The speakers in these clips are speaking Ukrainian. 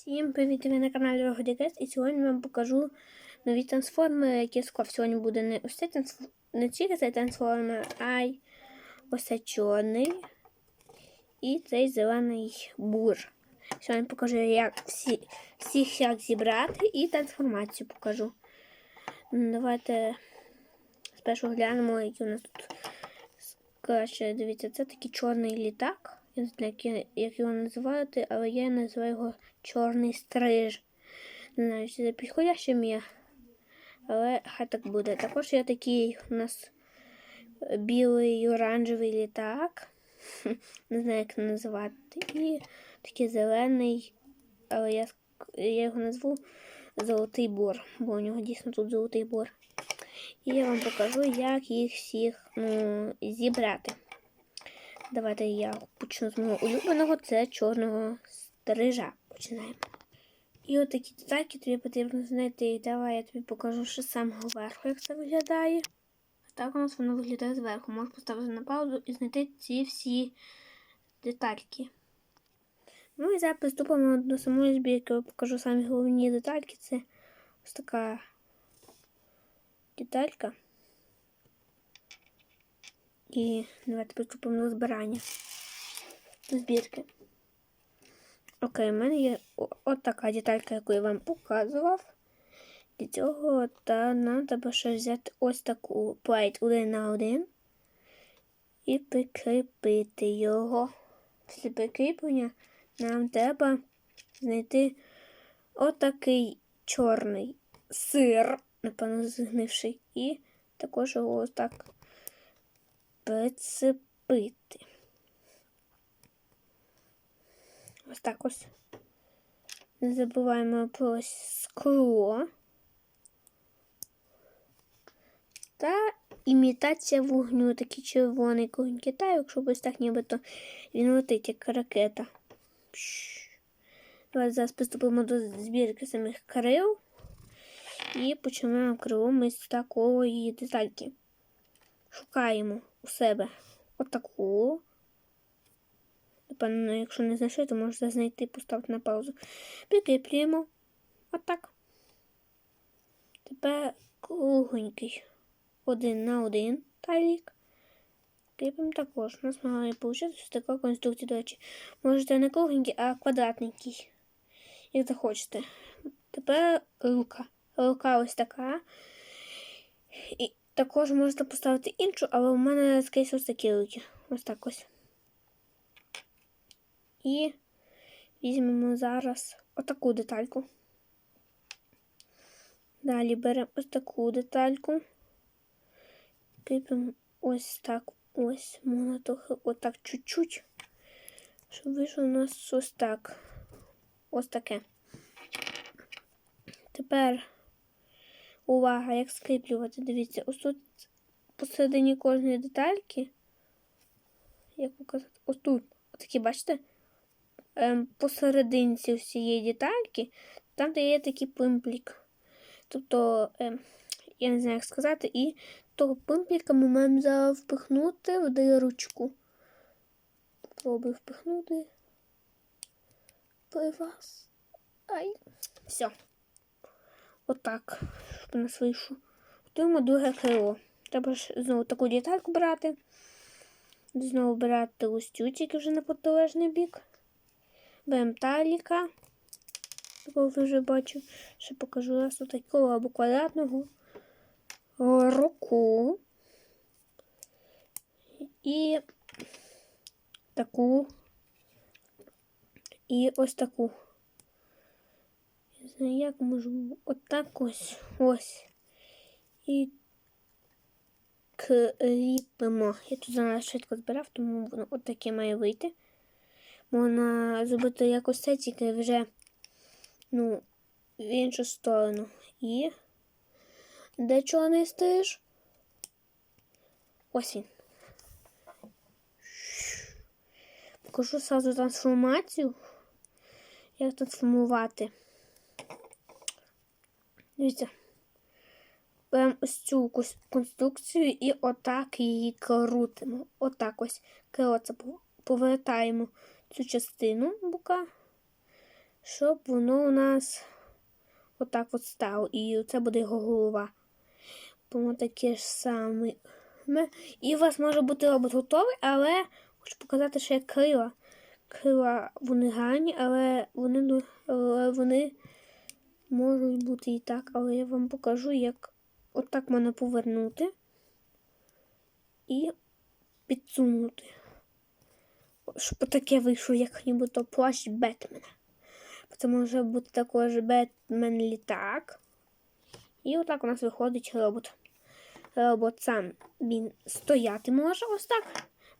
Всім привіт! Ви на каналі Рогодікес і сьогодні вам покажу нові трансформери, які скоро сьогодні буде не ось цей не тільки цей трансформер, а й ось чорний і цей зелений бур. Сьогодні покажу, як всі, всіх як зібрати і трансформацію покажу. Ну, Давайте спершу глянемо, які у нас тут. Краще, дивіться, це такий чорний літак. Не знаю, як, його називати, але я називаю його чорний стриж. Не знаю, чи це підходяще ім'я, але хай так буде. Також є такий у нас білий оранжевий літак. Не знаю, як називати. І такий зелений, але я, я його назву Золотий бор, бо у нього дійсно тут золотий бор. І я вам покажу, як їх всіх ну, зібрати. Давайте я почну з мого улюбленого, це чорного стрижа. Починаємо. І отакі детальки тобі потрібно знайти. Давай я тобі покажу ще з самого верху, як це виглядає. Так у нас воно виглядає зверху. Можеш поставити на паузу і знайти ці всі детальки. Ну і зараз приступимо до самої збірки. Я покажу самі головні детальки. Це ось така деталька. І давайте приступимо до збирання до збірки. Окей, у мене є от така деталька, яку я вам показував. Для цього та нам треба ще взяти ось таку плейт один на один і прикріпити його. Після прикріплення нам треба знайти отакий чорний сир, напевно, згнивший, і також його ось так прицепити. Ось так ось. Не забуваємо про скло. Та імітація вогню, такий червоний кругін Китаю, якщо ось так нібито він летить, як ракета. Давайте зараз приступимо до збірки самих крил. І починаємо крило ми з такої детальки. Шукаємо у себе отаку. Напевно, якщо не знайшли, то можете знайти, поставити на паузу. Прикріплюємо. Отак. Тепер кругленький. Один на один талік. Кріпимо також. У нас має вийти така конструкція, до речі. Можете не кругленький, а квадратненький. Як захочете. Тепер рука. Рука ось така. І також можете поставити іншу, але у мене скрізь ось такі руки. Ось так ось. І візьмемо зараз отаку детальку. Далі беремо ось таку детальку. Кріпимо ось так ось. Можна отак чуть-чуть. Щоб вийшло у нас ось так. Ось таке. Тепер увага, як скріплювати. Дивіться, ось тут посередині кожної детальки. Як показати? Ось тут. Отакі, бачите? Ем, посерединці всієї детальки, там де є такий пимплік. Тобто, ем, я не знаю, як сказати, і того пимпліка ми маємо зараз впихнути в дирочку. Попробую впихнути. При вас. Ай. Все. Отак. Щоб у нас вийшло. Готуємо друге крило. Треба ж знову таку детальку брати. Знову брати ось цю, тільки вже на протилежний бік. Беремо таліка, якого вже бачу. Ще покажу раз такого або квадратного руку. І таку. І ось таку. Не знаю, як можу. Отак ось. Ось. І кріпимо. Я тут зараз швидко збирав, тому воно отаке має вийти. Можна зробити якось це, тільки вже ну, в іншу сторону. І де чорний стриж? Ось він. Покажу сразу трансформацію. Як трансформувати. Дивіться. Беремо ось цю конструкцію і отак її крутимо. Отак ось крило це повертаємо цю частину бока. щоб воно у нас отак от стало. І це буде його голова. Тому таке ж саме. І у вас може бути робот готовий, але хочу показати, що є крила. Крила вони гарні, але вони, але вони можуть бути і так. Але я вам покажу, як отак можна повернути і підсунути. Щоб таке вийшло, як нібито плащ Бетмена. Це може бути також Бетмен літак. І отак у нас виходить робот. Робот сам він стояти може ось так.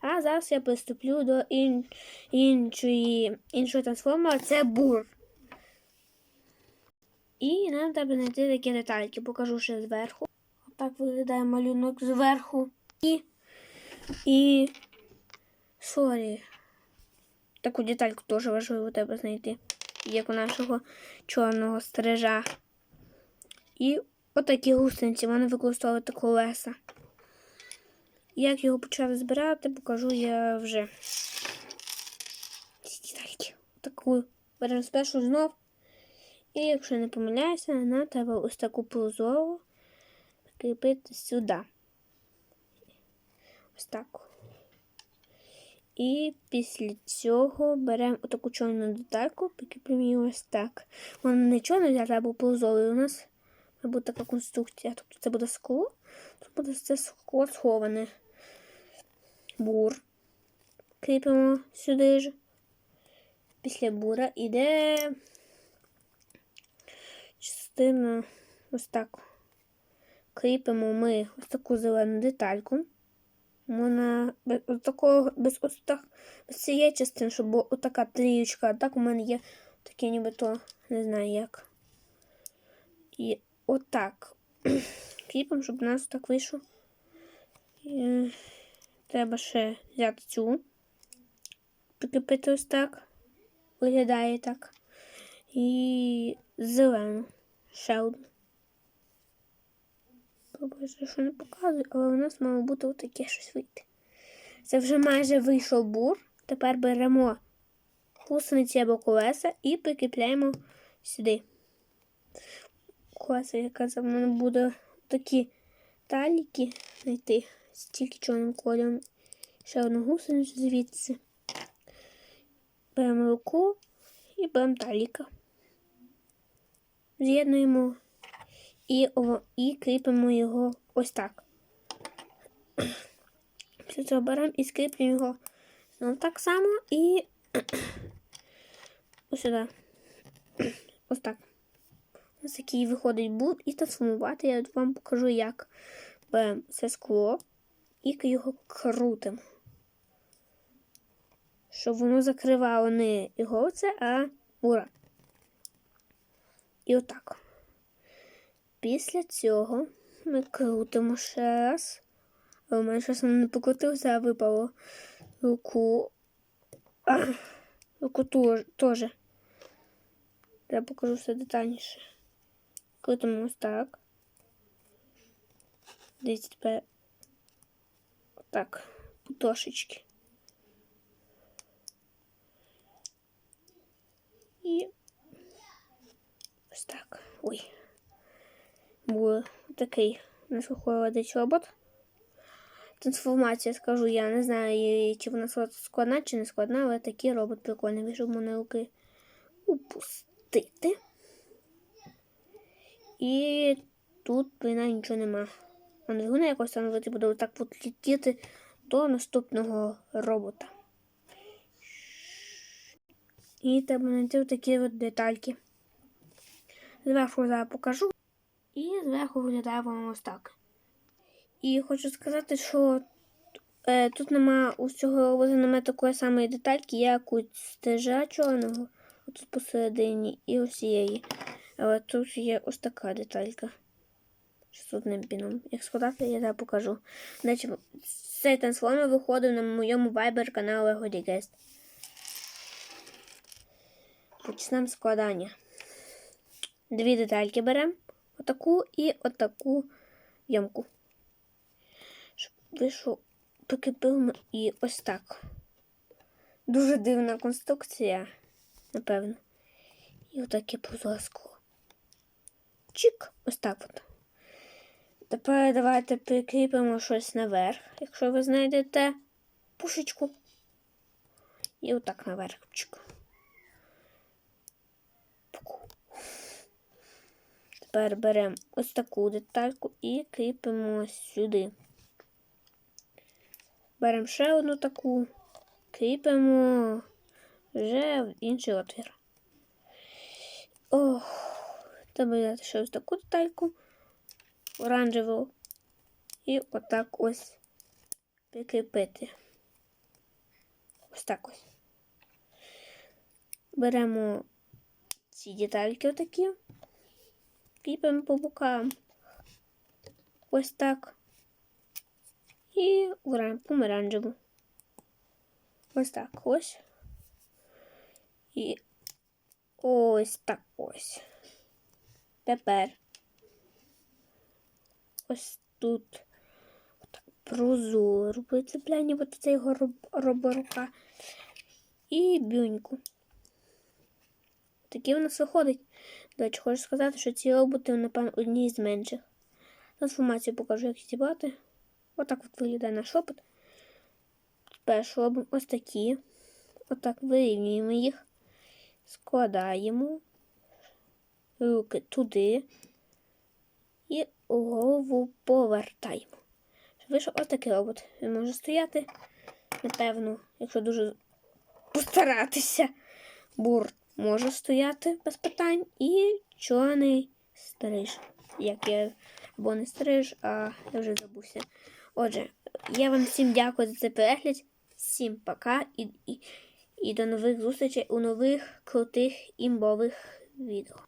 А зараз я приступлю до ін... іншої, іншої трансформери. Це бур. І нам треба знайти такі детальки. Покажу ще зверху. Отак виглядає малюнок зверху. І. І. Сорі. Таку детальку теж важливо треба знайти. Як у нашого чорного стрижа. І отакі гусениці, вони використовувати колеса. Як його почати збирати, покажу я вже. Ці детальки. Таку беремо спершу знов. І якщо не помиляюся, нам треба ось таку прозору прикріпити сюди. Ось так. І після цього беремо отаку чорну детальку, прикріпимо її ось так. Вона не чорна взята, або прозорою у нас бути така конструкція. Тобто це буде скло, тут буде це скло сховане. Бур. Кріпимо сюди ж. Після бура іде частина ось так. Кріпимо ми ось таку зелену детальку. Можна без ось такого, без ось так, без цієї частини, щоб була отака трієчка. А так у мене є таке нібито, не знаю як. І отак. Кріпимо, щоб у нас так вийшло. І, е, треба ще взяти цю. Прикріпити ось так. Виглядає так. І зелену. Ще одну. Побачу, що не показую, але у нас мало бути отаке щось вийти. Це вже майже вийшов бур. Тепер беремо гусениці або колеса і прикріпляємо сюди. Колеса, я казав, в мене буде такі таліки знайти з тільки чорним кольором. Ще одну гусеницю звідси. Беремо руку і беремо таліка. З'єднуємо і, і кріпимо його ось так. Після цього беремо і скріплюємо його знову так само і ось сюди. Ось так. Ось такий виходить буд і трансформувати. Я вам покажу, як беремо це скло і його крутимо. Щоб воно закривало не його це, а бура. І отак. Після цього ми крутимо ще раз. У мене щось не покрутилося, а випало руку. А, руку теж. Я покажу все детальніше. Крутимо ось так. Десь тепер так, потошечки. І ось так. Ой був такий виходить робот. Трансформація, скажу, я не знаю, чи вона складна, чи не складна, але такий робот прикольний. Вийшов мене руки упустити. І тут принаймні нічого нема. А двигуна якось встановити буде отак от летіти до наступного робота. І треба знайти такі от детальки. Зверху зараз покажу. І зверху виглядає воно ось так. І хочу сказати, що е, тут нема у цього робота немає такої самої детальки, як у стежа чорного, тут посередині і ось цієї. Але тут є ось така деталька. З одним піном. Як складати, я зараз покажу. Значить, цей трансформер виходив на моєму Viber каналі Годігест. Почнемо складання. Дві детальки беремо отаку і отаку ямку. Щоб вийшов, прикріпимо і ось так. Дуже дивна конструкція, напевно. І отаке скло. Чик, ось так от. Тепер давайте прикріпимо щось наверх, якщо ви знайдете пушечку. І отак наверх. Чик. Тепер беремо ось таку детальку і кріпимо сюди. Беремо ще одну таку, кріпимо вже в інший отвір. Ох, треба взяти ще ось таку детальку оранжеву і отак ось прикріпити. Ось так ось. Беремо ці детальки отакі, кріпимо по бокам. Ось так. І помаранчеву. Ось так ось. І ось так ось. Тепер ось тут отак прозоро прицепляння от цього роб- роборука і бюньку. Такі у нас виходить. До речі, хочу сказати, що ці роботи, напевно, одні з менших. Трансформацію покажу, як зібрати. Отак от виглядає наш робот. Перше робимо ось такі. Отак вирівнюємо їх, складаємо руки туди і голову повертаємо. Вийшов ось такий робот. Він може стояти, напевно, якщо дуже постаратися. Бур може стояти без питань. І чорний стриж. Як я або не стриж, а я вже забувся. Отже, я вам всім дякую за цей перегляд. Всім пока і, і, і до нових зустрічей у нових крутих імбових відео.